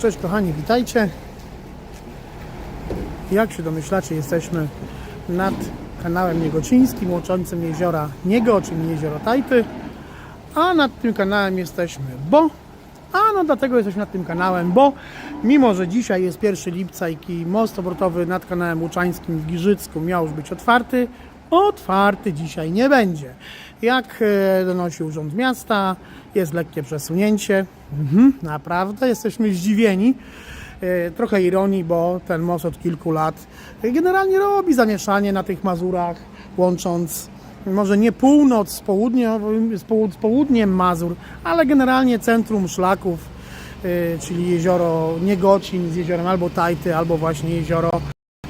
Cześć kochani, witajcie. Jak się domyślacie, jesteśmy nad kanałem Niegocińskim łączącym jeziora Niegocin i jezioro Tajty. A nad tym kanałem jesteśmy, bo... A no dlatego jesteśmy nad tym kanałem, bo mimo, że dzisiaj jest 1 lipca i most obrotowy nad kanałem Łuczańskim w Giżycku miał już być otwarty, otwarty dzisiaj nie będzie. Jak e, donosi Urząd Miasta, jest lekkie przesunięcie. Mhm, naprawdę, jesteśmy zdziwieni. E, Trochę ironii, bo ten most od kilku lat generalnie robi zamieszanie na tych Mazurach, łącząc może nie północ z, z południem Mazur, ale generalnie centrum szlaków, e, czyli jezioro Niegocin z jeziorem albo Tajty, albo właśnie jezioro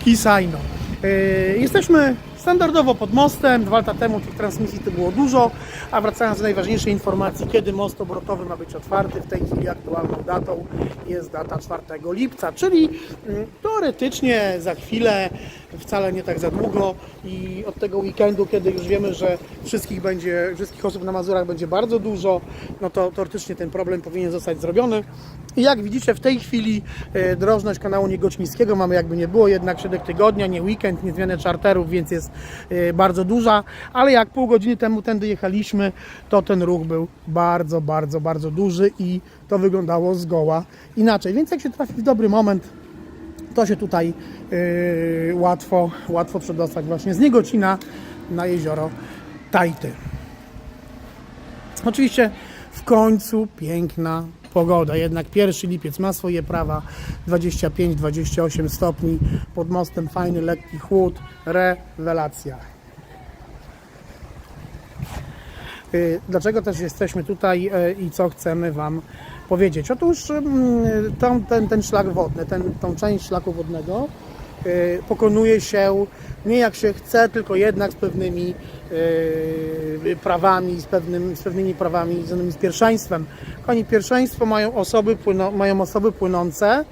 Kisajno. E, Jesteśmy standardowo pod mostem. Dwa lata temu tych transmisji to było dużo. A wracając do najważniejszej informacji, kiedy most obrotowy ma być otwarty, w tej chwili aktualną datą jest data 4 lipca, czyli mm, teoretycznie za chwilę, wcale nie tak za długo i od tego weekendu, kiedy już wiemy, że wszystkich będzie, wszystkich osób na Mazurach będzie bardzo dużo, no to teoretycznie ten problem powinien zostać zrobiony. I jak widzicie w tej chwili e, drożność kanału Niegocińskiego mamy jakby nie było, jednak środek tygodnia, nie weekend, nie zmianę czarterów, więc jest e, bardzo duża, ale jak pół godziny temu tędy jechaliśmy, to ten ruch był bardzo, bardzo, bardzo duży i to wyglądało zgoła inaczej. Więc jak się trafi w dobry moment, to się tutaj yy, łatwo, łatwo przedostać. Właśnie z Niegocina na jezioro Tajty. Oczywiście w końcu piękna pogoda, jednak pierwszy lipiec ma swoje prawa, 25-28 stopni, pod mostem fajny, lekki chłód, rewelacja. Y, Dlaczego też jesteśmy tutaj y, i co chcemy Wam powiedzieć? Otóż tam, ten, ten szlak wodny, ten, tą część szlaku wodnego y, pokonuje się nie jak się chce, tylko jednak z pewnymi y, prawami, z, pewnym, z pewnymi prawami związanymi z pierwszeństwem. Oni pierwszeństwo mają osoby, płyno, mają osoby płynące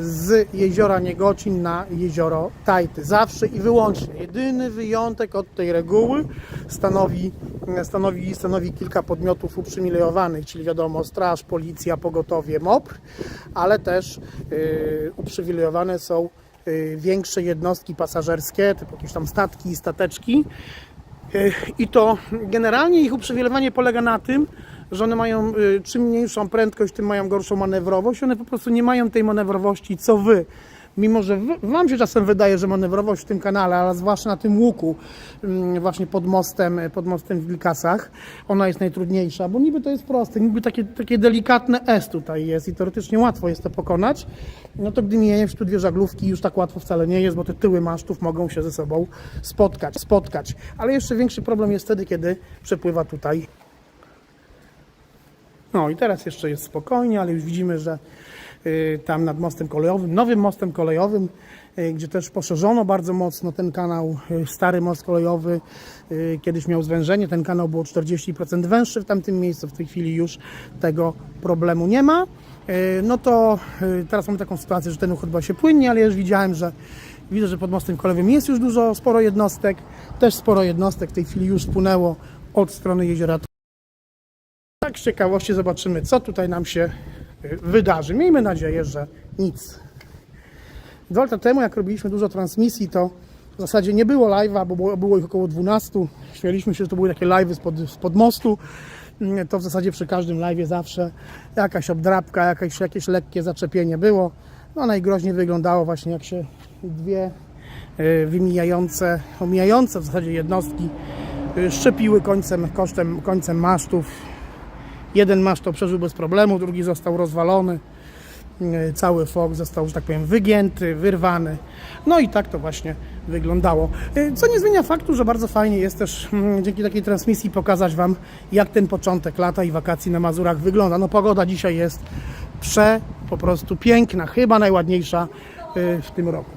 z jeziora Niegocin na jezioro Tajty. Zawsze i wyłącznie. Jedyny wyjątek od tej reguły stanowi, stanowi, stanowi kilka podmiotów uprzywilejowanych, czyli wiadomo straż, policja, pogotowie, MOPR, ale też y, uprzywilejowane są y, większe jednostki pasażerskie, typu jakieś tam statki, stateczki, Y, I to generalnie ich uprzywilejowanie polega na tym, że one mają y, czym mniejszą prędkość, tym mają gorszą manewrowość. One po prostu nie mają tej manewrowości co wy. Mimo, że Wam się czasem wydaje, że manewrowość w tym kanale, ale zwłaszcza na tym łuku, mm, właśnie pod mostem, pod mostem w Wilkasach, ona jest najtrudniejsza, bo niby to jest proste, niby takie, takie delikatne S tutaj jest i teoretycznie łatwo jest to pokonać. No to gdy mijesz tu dwie żaglówki, już tak łatwo wcale nie jest, bo te tyły masztów mogą się ze sobą spotkać. spotkać. Ale jeszcze większy problem jest wtedy, kiedy przepływa tutaj no i teraz jeszcze jest spokojnie, ale już widzimy, że y, tam nad mostem kolejowym, nowym mostem kolejowym, y, gdzie też poszerzono bardzo mocno ten kanał, y, stary most kolejowy, kiedyś miał zwężenie, ten kanał był o 40% węższy w tamtym miejscu, w tej chwili już tego problemu nie ma. No to teraz mamy taką sytuację, że ten ruch się płynnie, ale już widziałem, że widzę, że pod mostem kolejowym jest już dużo, sporo jednostek, też sporo jednostek w tej chwili już wpłynęło od strony jeziora ciekawości zobaczymy, co tutaj nam się y, wydarzy. Miejmy nadzieję, że nic. Dwa lata temu, jak robiliśmy dużo transmisji, to w zasadzie nie było live'a, bo było, było ich około 12. Śmialiśmy się, że to były takie live'y spod, spod mostu. Mm, To w zasadzie przy każdym live'ie zawsze jakaś obdrabka, jakieś, jakieś lekkie zaczepienie było. No najgroźniej wyglądało właśnie jak się dwie y, wymijające, omijające w zasadzie jednostki y, szczepiły końcem, kosztem, końcem masztów. Jeden maszt to przeżył bez problemu, drugi został rozwalony. Yy, Cały fok został, że tak powiem, wygięty, wyrwany. No i tak to właśnie wyglądało. Yy, Co nie zmienia faktu, że bardzo fajnie jest też mm, dzięki takiej transmisji pokazać Wam, jak ten początek lata i wakacji na Mazurach wygląda. No pogoda dzisiaj jest prze, po prostu piękna, chyba najładniejsza yy, w tym roku.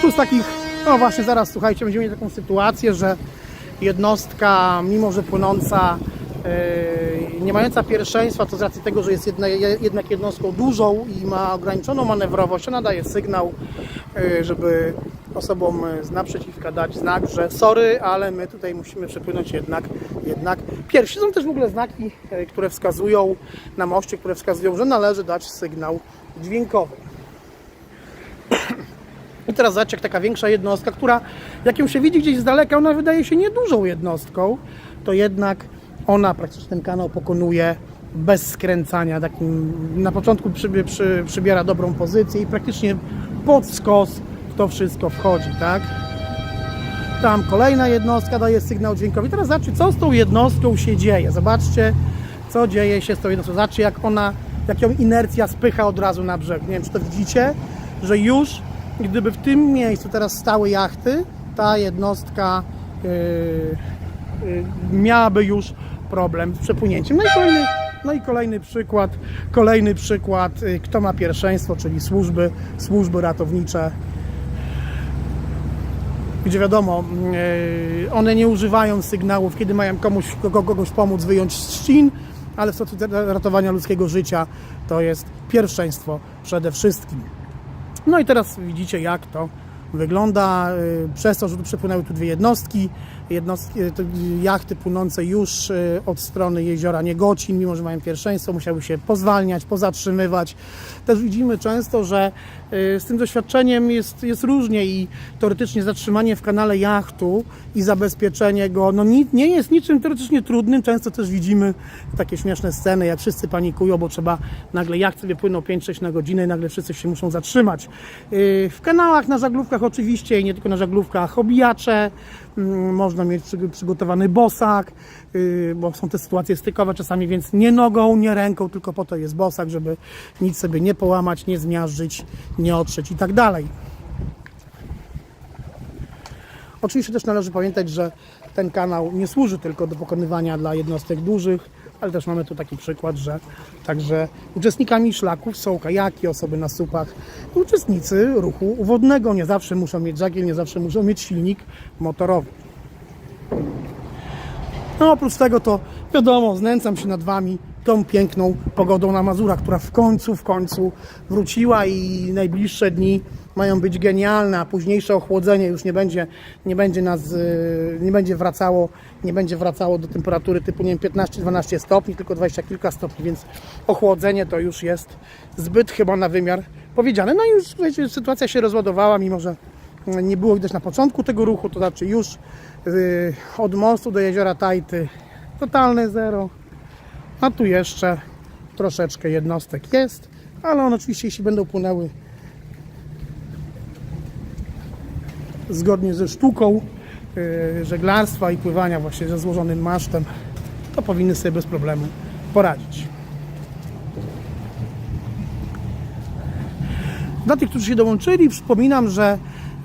Tu z takich, no właśnie zaraz słuchajcie, będziemy mieli taką sytuację, że jednostka, mimo że płynąca, yy, nie mająca pierwszeństwa, to z racji tego, że jest jedna, jednak jednostką dużą i ma ograniczoną manewrowość, ona daje sygnał, yy, żeby osobom e, z naprzeciwka dać znak, że sorry, ale my tutaj musimy przepłynąć jednak, jednak pierwsi. Są też w ogóle znaki, które wskazują na moście, które wskazują, że należy dać sygnał dźwiękowy. I teraz zobaczcie, jak taka większa jednostka, która jak ją się widzi gdzieś z daleka, ona wydaje się niedużą jednostką, to jednak ona praktycznie ten kanał pokonuje bez skręcania. Takim, na początku przy, przy, przybiera dobrą pozycję i praktycznie pod skos w to wszystko wchodzi, tak? Tam kolejna jednostka daje sygnał dźwiękowy. Teraz zobaczcie, co z tą jednostką się dzieje. Zobaczcie, co dzieje się z tą jednostką. Zobaczcie, jak ona, jak ją inercja spycha od razu na brzeg. Nie wiem, czy to widzicie, że już gdyby w tym miejscu teraz stały jachty, ta jednostka yy, yy, miałaby już problem z przepłynięciem. No i kolejny, no i kolejny przykład, kolejny przykład, yy, kto ma pierwszeństwo, czyli służby, służby ratownicze gdzie wiadomo, yy, one nie używają sygnałów, kiedy mają komuś, kogo- kogoś pomóc wyjąć z trzcin, ale w sytuacji ratowania ludzkiego życia to jest pierwszeństwo przede wszystkim. No i teraz widzicie, jak to wygląda. y, Przez to, że tu przepłynęły tu dwie jednostki, jednostki to jachty płynące już y, od strony jeziora Niegocin, mimo że mają pierwszeństwo, musiały się pozwalniać, pozatrzymywać. Też widzimy często, że y, z tym doświadczeniem jest, jest różnie i teoretycznie zatrzymanie w kanale jachtu i zabezpieczenie go no, ni- nie jest niczym teoretycznie trudnym. Często też widzimy takie śmieszne sceny, jak wszyscy panikują, bo trzeba nagle jacht sobie płynął 5-6 na godzinę i nagle wszyscy się muszą zatrzymać. W kanałach, na żaglówkach oczywiście i nie tylko na żaglówkach, obijacze, można mieć przy- przygotowany bosak, yy, bo są te sytuacje stykowe czasami, więc nie nogą, nie ręką, tylko po to jest bosak, żeby nic sobie nie połamać, nie zmiażdżyć, nie otrzeć i tak dalej. Oczywiście też należy pamiętać, że ten kanał nie służy tylko do pokonywania dla jednostek dużych, ale też mamy tu taki przykład, że także uczestnikami szlaków są kajaki, osoby na supach, uczestnicy ruchu wodnego. Nie zawsze muszą mieć żagiel, nie zawsze muszą mieć silnik motorowy. No oprócz tego to wiadomo, znęcam się nad Wami tą piękną pogodą na Mazurach, która w końcu, w końcu wróciła i najbliższe dni mają być genialne, a późniejsze ochłodzenie już nie będzie, nie będzie nas, yy, nie będzie wracało, nie będzie wracało do temperatury typu, nie wiem, 15-12 stopni, tylko 20 kilka stopni, więc ochłodzenie to już jest zbyt chyba na wymiar powiedziane. No i już słuchajcie, sytuacja się rozładowała, mimo że nie było widać na początku tego ruchu, to znaczy już yy, od mostu do jeziora Tajty totalne zero, a tu jeszcze troszeczkę jednostek jest, ale one oczywiście jeśli będą płynęły zgodnie ze sztuką yy, żeglarstwa i pływania właśnie ze złożonym masztem, to powinny sobie bez problemu poradzić. Dla tych, którzy się dołączyli, przypominam, że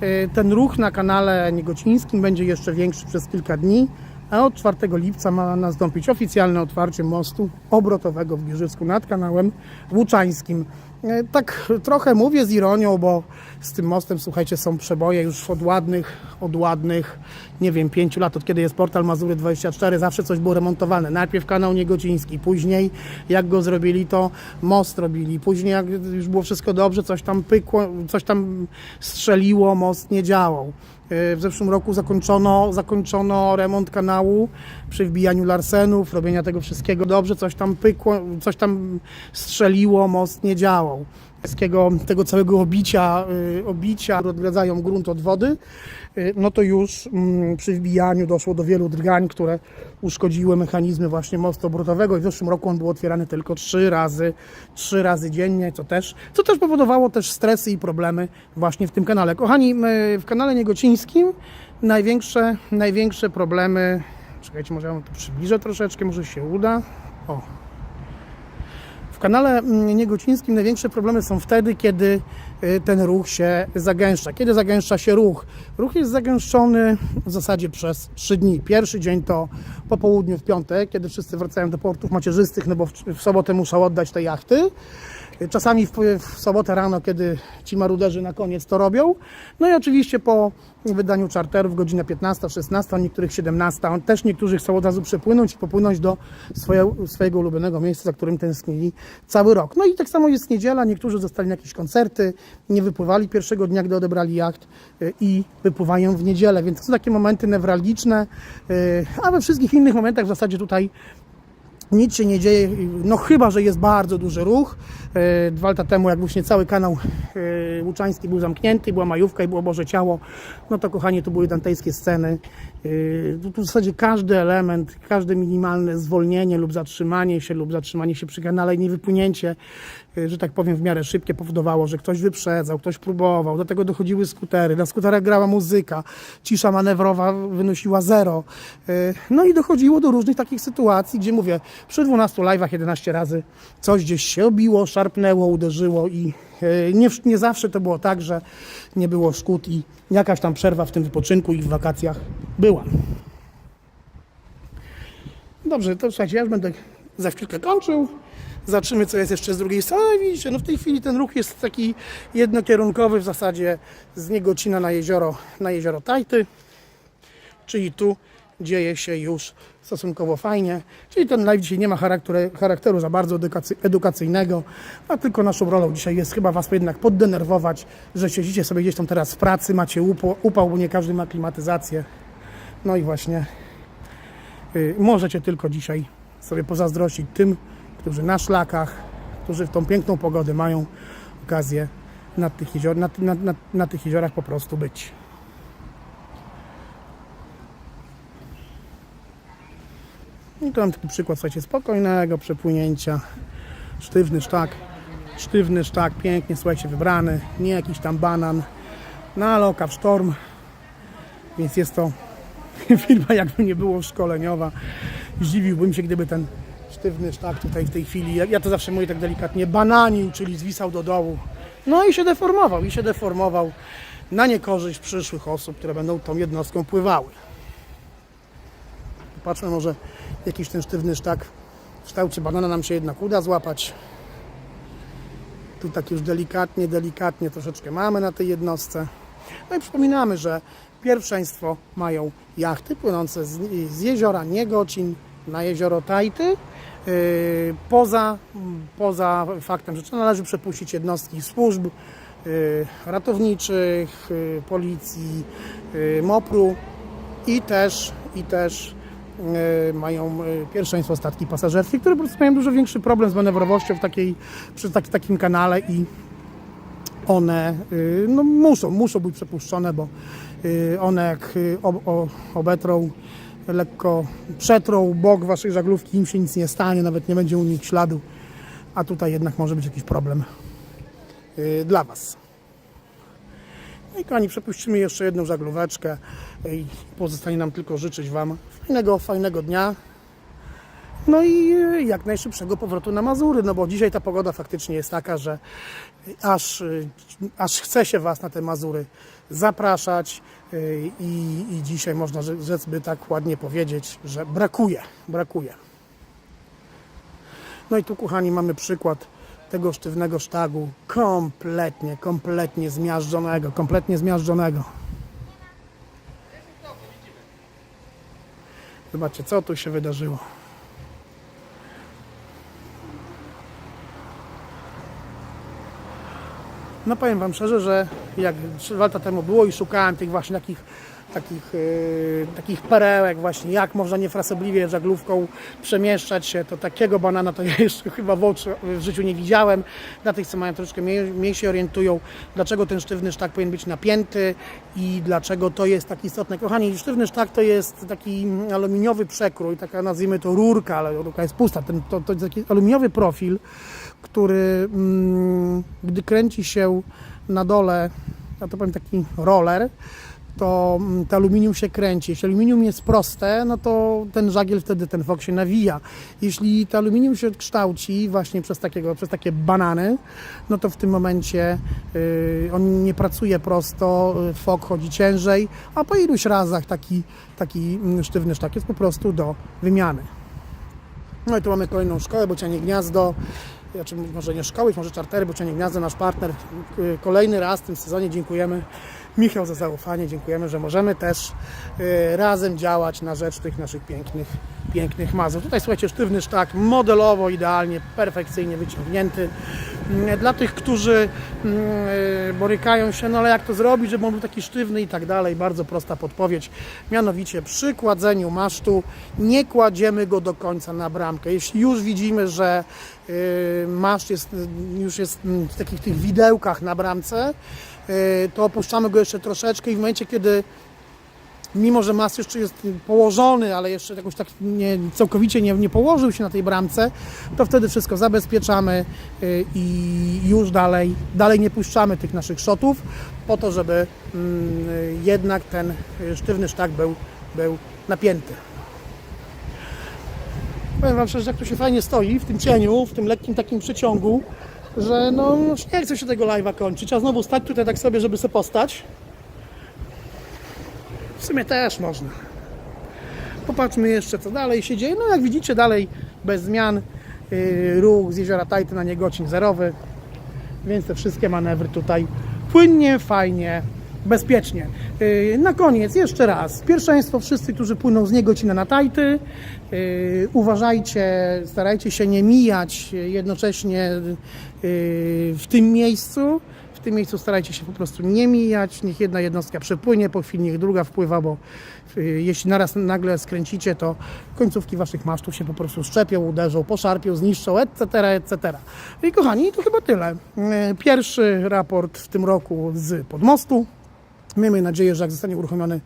y, ten ruch na kanale Niegocińskim będzie jeszcze większy przez kilka dni, a od 4 lipca ma nastąpić oficjalne otwarcie mostu obrotowego w Giżycku nad kanałem Łuczańskim. Y, Tak trochę mówię z ironią, bo z tym mostem, słuchajcie, są przeboje już od ładnych, od ładnych, nie wiem, pięciu lat, od kiedy jest portal Mazury 24, zawsze coś było remontowane. Najpierw kanał Niegociński, później jak go zrobili, to most robili, później jak już było wszystko dobrze, coś tam pykło, coś tam strzeliło, most nie działał. Yy, W zeszłym roku zakończono, zakończono remont kanału przy wbijaniu larsenów, robienia tego wszystkiego dobrze, coś tam pykło, coś tam strzeliło, most nie działał. Wszystkiego, tego całego obicia, yy, obicia odgradzają grunt od wody, yy, no to już mm, przy wbijaniu doszło do wielu drgań, które uszkodziły mechanizmy właśnie mostu obrotowego i w zeszłym roku on był otwierany tylko trzy razy, trzy razy dziennie, co też, co też powodowało też stresy i problemy właśnie w tym kanale. Kochani, w kanale Niegocińskim największe, największe problemy, czekajcie, może ja to przybliżę troszeczkę, może się uda. O, w kanale mm, Niegocińskim największe problemy są wtedy, kiedy y, ten ruch się zagęszcza. Kiedy zagęszcza się ruch? Ruch jest zagęszczony w zasadzie przez 3 dni. Pierwszy dzień to po południu w piątek, kiedy wszyscy wracają do portów macierzystych, no bo w, w sobotę muszą oddać te jachty. Czasami w, w sobotę rano, kiedy ci maruderzy na koniec to robią. No i oczywiście po wydaniu czarterów godzina 15, 16, a niektórych 17. Też niektórzy chcą od razu przepłynąć i popłynąć do swoje, swojego ulubionego miejsca, za którym tęsknili cały rok. No i tak samo jest niedziela. Niektórzy zostali na jakieś koncerty, nie wypływali pierwszego dnia, gdy odebrali jacht y, i wypływają w niedzielę. Więc to są takie momenty newralgiczne, y, a we wszystkich innych momentach w zasadzie tutaj nic się nie dzieje, no chyba, że jest bardzo duży ruch. E, Dwa lata temu, jak właśnie cały kanał e, Łuczański był zamknięty, była majówka i było Boże Ciało, no to kochanie, to były dantejskie sceny. Tu w zasadzie każdy element, każde minimalne zwolnienie lub zatrzymanie się, lub zatrzymanie się przy kanale i niewypłynięcie, e, że tak powiem, w miarę szybkie powodowało, że ktoś wyprzedzał, ktoś próbował, do tego dochodziły skutery, na skuterach grała muzyka, cisza manewrowa wynosiła zero. E, No i dochodziło do różnych takich sytuacji, gdzie mówię, przy 12 live'ach 11 razy coś gdzieś się obiło, szarpnęło, uderzyło i nie, nie zawsze to było tak, że nie było szkód i jakaś tam przerwa w tym wypoczynku i w wakacjach była. Dobrze, to słuchajcie, ja już będę za chwilkę kończył. Zobaczymy, co jest jeszcze z drugiej strony. Widzicie, no w tej chwili ten ruch jest taki jednokierunkowy w zasadzie z Niegocina na jezioro, na jezioro Tajty. Czyli tu dzieje się już stosunkowo fajnie. Czyli ten live dzisiaj nie ma charakteru, charakteru za bardzo edukacy, edukacyjnego, a tylko naszą rolą dzisiaj jest chyba Was jednak poddenerwować, że siedzicie sobie gdzieś tam teraz w pracy, macie upał, upał bo nie każdy ma klimatyzację. No i właśnie y, możecie tylko dzisiaj sobie pozazdrościć tym, którzy na szlakach, którzy w tą piękną pogodę mają okazję na tych, jezior, na, na, na, na tych jeziorach po prostu być. I tu mam taki przykład, słuchajcie, spokojnego przepłynięcia. Sztywny sztak, sztywny sztak, pięknie, słuchajcie, wybrany, nie jakiś tam banan. Na loka w sztorm, więc jest to firma jakby nie było szkoleniowa. Zdziwiłbym się, gdyby ten sztywny sztak tutaj w tej chwili, ja to zawsze mówię tak delikatnie, bananił, czyli zwisał do dołu. No i się deformował, i się deformował na niekorzyść przyszłych osób, które będą tą jednostką pływały. Patrzmy, może jakiś ten sztywny sztak w kształcie banana nam się jednak uda złapać. Tu tak już delikatnie, delikatnie troszeczkę mamy na tej jednostce. No i przypominamy, że pierwszeństwo mają jachty płynące z, z jeziora Niegocin na jezioro Tajty. Yy, Poza, poza faktem, że należy przepuścić jednostki służb yy, ratowniczych, yy, policji, yy, MOPR-u i też, i też mają e, pierwszeństwo statki pasażerskie, które po prostu mają dużo większy problem z manewrowością w takiej, przy taki, takim kanale i one y, no, muszą, muszą być przepuszczone, bo y, one jak y, ob, o, obetrą, lekko przetrą bok waszej żaglówki, im się nic nie stanie, nawet nie będzie u nich śladu, a tutaj jednak może być jakiś problem y, dla was. No i kochani, przepuścimy jeszcze jedną żaglóweczkę i pozostanie nam tylko życzyć Wam fajnego, fajnego dnia. No i jak najszybszego powrotu na Mazury, no bo dzisiaj ta pogoda faktycznie jest taka, że aż, aż chce się Was na te Mazury zapraszać e, i, i dzisiaj można rze- rzec by tak ładnie powiedzieć, że brakuje, brakuje. No i tu, kochani, mamy przykład tego sztywnego sztagu, kompletnie, kompletnie zmiażdżonego, kompletnie zmiażdżonego. Zobaczcie, co tu się wydarzyło. No powiem Wam szczerze, że jak 3 lata temu było i szukałem tych właśnie takich, takich, yy, takich perełek właśnie, jak można niefrasobliwie żaglówką przemieszczać się, to takiego banana to ja jeszcze chyba w oczy w życiu nie widziałem. Dla tych, co mają troszeczkę mniej, mniej się orientują, dlaczego ten sztywny sztak powinien być napięty i dlaczego to jest tak istotne. Kochani, sztywny sztak to jest taki aluminiowy przekrój, taka nazwijmy to rurka, ale rurka jest pusta. Ten, to, to jest taki aluminiowy profil, który mm, gdy kręci się na dole, ja to powiem taki roller, to mm, to aluminium się kręci. Jeśli aluminium jest proste, no to ten żagiel wtedy, ten fok się nawija. Jeśli to aluminium się kształci właśnie przez, takiego, przez takie banany, no to w tym momencie y, on nie pracuje prosto, y, fok chodzi ciężej, a po iluś razach taki, taki mm, sztywny sztak jest po prostu do wymiany. No i tu mamy kolejną szkołę, bocianie gniazdo. znaczy może nie szkoły, może czartery, bo Czenie Gniazdo, nasz partner. Y, Kolejny raz w tym sezonie dziękujemy Michał za zaufanie, dziękujemy, że możemy też y, razem działać na rzecz tych naszych pięknych, pięknych mazur. Tutaj słuchajcie, sztywny sztak, modelowo, idealnie, perfekcyjnie wyciągnięty. Mm, Dla tych, którzy mm, y, borykają się, no ale jak to zrobić, żeby on był taki sztywny i tak dalej, bardzo prosta podpowiedź. Mianowicie przy kładzeniu masztu nie kładziemy go do końca na bramkę. Jeśli już widzimy, że y, maszt jest, już jest mm, w takich tych widełkach na bramce, to opuszczamy go jeszcze troszeczkę i w momencie, kiedy mimo że mas jeszcze jest położony, ale jeszcze jakoś tak nie, całkowicie nie, nie położył się na tej bramce, to wtedy wszystko zabezpieczamy y, i już dalej, dalej nie puszczamy tych naszych szotów po to, żeby mm, y, jednak ten y, sztywny sztak był, był napięty. Powiem Wam szczerze, jak to się fajnie stoi w tym cieniu, w tym lekkim takim przeciągu, że no już nie chcę się tego live'a kończyć, a znowu stać tutaj tak sobie, żeby sobie postać. W sumie też można. Popatrzmy jeszcze, co dalej się dzieje. No jak widzicie, dalej bez zmian. Yy, ruch z jeziora Tajty na Niegocin zerowy. Więc te wszystkie manewry tutaj płynnie, fajnie, bezpiecznie. Yy, na koniec jeszcze raz. Pierwszeństwo wszyscy, którzy płyną z Niegocina na Tajty. Yy, uważajcie, starajcie się nie mijać jednocześnie yy, w tym miejscu. W tym miejscu starajcie się po prostu nie mijać, niech jedna jednostka przepłynie, po chwili niech druga wpływa, bo y, jeśli naraz nagle skręcicie, to końcówki waszych masztów się po prostu szczepią, uderzą, poszarpią, zniszczą, etc., etc. I kochani, to chyba tyle. Y, Pierwszy raport w tym roku z podmostu. Miejmy nadzieję, że jak zostanie uruchomiony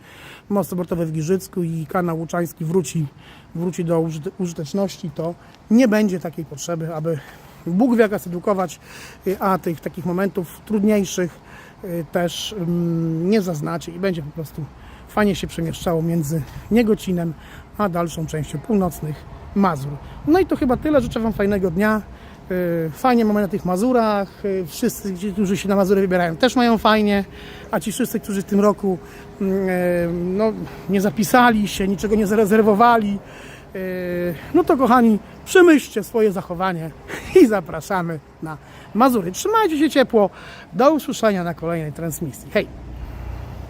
most obortowy w Giżycku i kanał Łuczański wróci, wróci do użyte- użyteczności, to nie będzie takiej potrzeby, aby Bóg wie jak edukować, y, a tych takich momentów trudniejszych y, też mm, nie zaznaczy i będzie po prostu fajnie się przemieszczało między Niegocinem a dalszą częścią północnych Mazur. No i to chyba tyle. Życzę Wam fajnego dnia. Y, Fajnie mamy na tych Mazurach. Y, Wszyscy, którzy się na Mazury wybierają, też mają fajnie. A ci wszyscy, którzy w tym roku mm, e, no, nie zapisali się, niczego nie zarezerwowali, y, no to kochani, przemyślcie swoje zachowanie i zapraszamy na Mazury. Trzymajcie się ciepło. Do usłyszenia na kolejnej transmisji. Hej!